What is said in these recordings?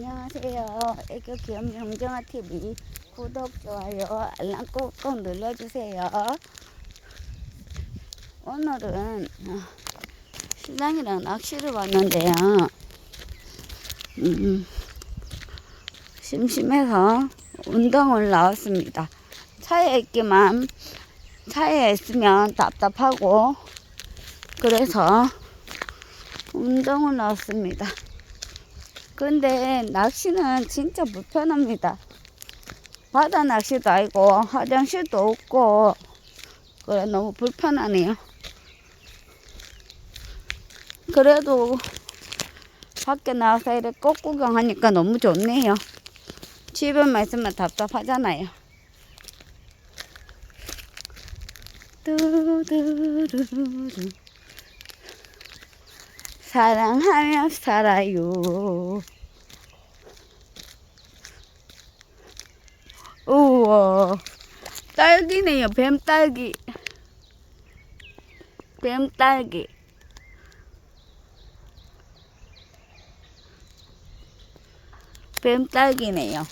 안녕하세요. 애교 귀염 정정아 TV 구독 좋아요 알람 꼭꼭 눌러주세요. 오늘은 어, 신랑이랑 낚시를 왔는데요. 음, 심심해서 운동을 나왔습니다. 차에 있기만 차에 있으면 답답하고 그래서 운동을 나왔습니다. 근데 낚시는 진짜 불편합니다. 바다 낚시도 아니고 화장실도 없고 그래 너무 불편하네요. 그래도 밖에 나와서 이렇게 꽃 구경하니까 너무 좋네요. 집에만 있으면 답답하잖아요. 두두두두 사랑하며 살아요. 우와, 딸기네요, 뱀딸기. 뱀딸기. 뱀딸기네요.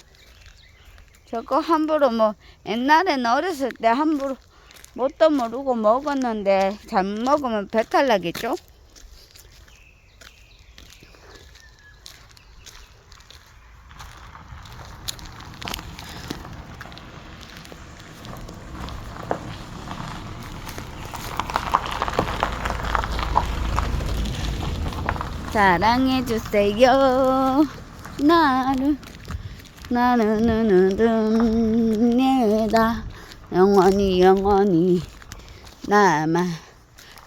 저거 함부로 뭐, 옛날에는 어렸을 때 함부로 뭣도 모르고 먹었는데, 잘못 먹으면 배탈 나겠죠? 사랑해주세요. 나를, 나는, 내다. 영원히, 영원히, 나만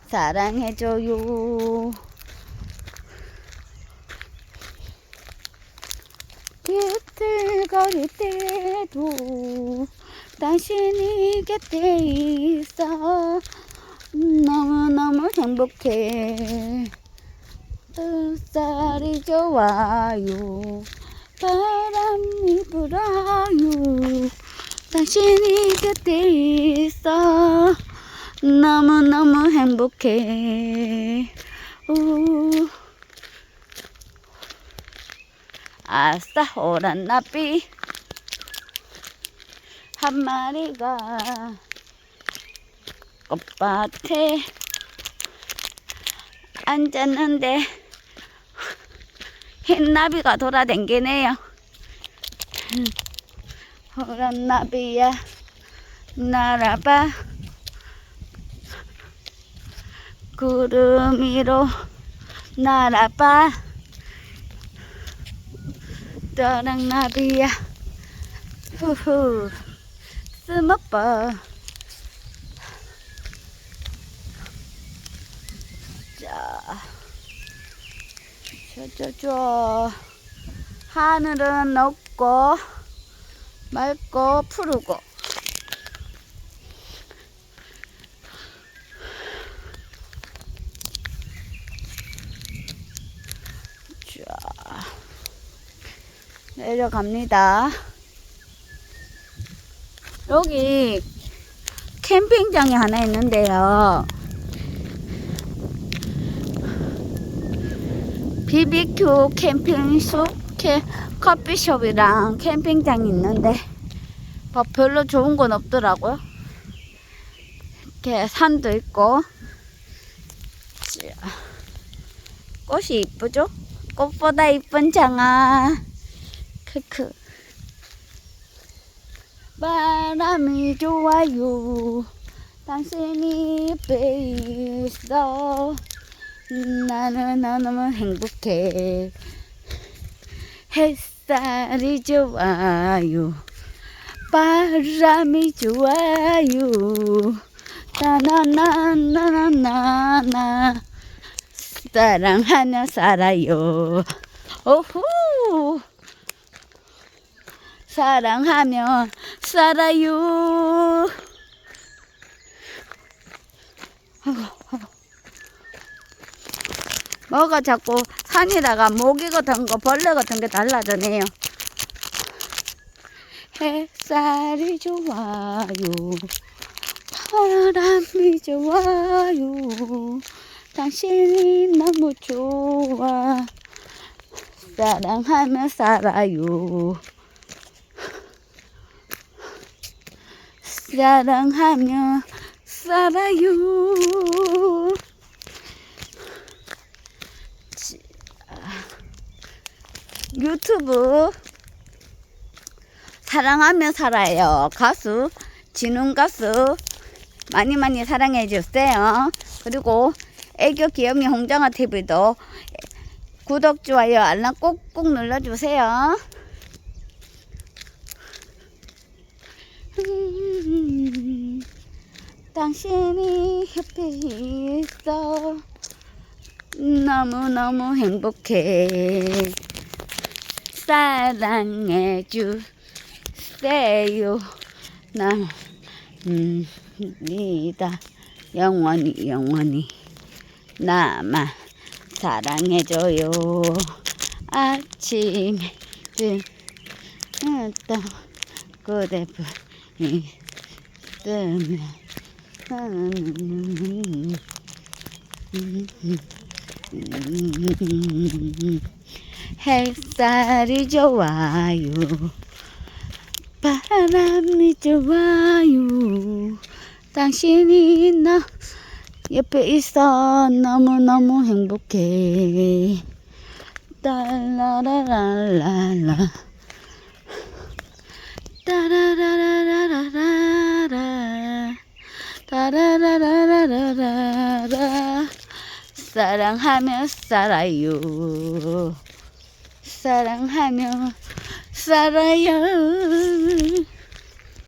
사랑해줘요. 비틀거릴 때도 당신이 곁에 있어. 너무너무 행복해. 햇살이 좋아요. 바람이 불어요. 당신이 곁에 있어. 너무너무 행복해. 우. 아싸, 오란 나비. 한 마리가 꽃밭에 앉았는데 흰나비가 돌아댕기네요. 호란 나비야 날아봐. 구름 위로 날아봐. 떠랑 나비야 후후 스머버 자 저저저. 하늘은 높고 맑고 푸르고. 자 내려갑니다. 여기 캠핑장이 하나 있는데요 BBQ 캠핑숙 캐, 커피숍이랑 캠핑장이 있는데 뭐 별로 좋은 건 없더라고요. 이렇게 산도 있고 자, 꽃이 이쁘죠? 꽃보다 이쁜 장아 크크 바람이 좋아요 당신이 옆에 있어 나는 너무 행복해. 햇살이 좋아요. 바람이 좋아요. 나나나나나나 사랑하며 살아요. 오후 사랑하며 살아요. 뭐가 자꾸 산에다가 모기 같은 거, 벌레 같은 게 달라드네요. 햇살이 좋아요. 바람이 좋아요. 당신이 너무 좋아. 사랑하며 살아요. 사랑하며 살아요. 지- 아, 유튜브 사랑하며 살아요. 가수 진훈 가수 많이 많이 사랑해 주세요. 그리고 애교 귀염이 홍장아 TV도 구독 좋아요 알람 꼭꼭 눌러 주세요. 음, 당신이 옆에 있어 너무너무 행복해 사랑해 주세요 남니다 영원히 영원히 나만 사랑해줘요 아침에 뜨던 그대 불이 뜨면 햇살이 좋아요. 바람이 좋아요. 당신이 나 옆에 있어 너무너무 행복해. 따라라라라라. 따라라라라라라. 따라라라라라라. 사랑하며 살아요 사랑하며 살아요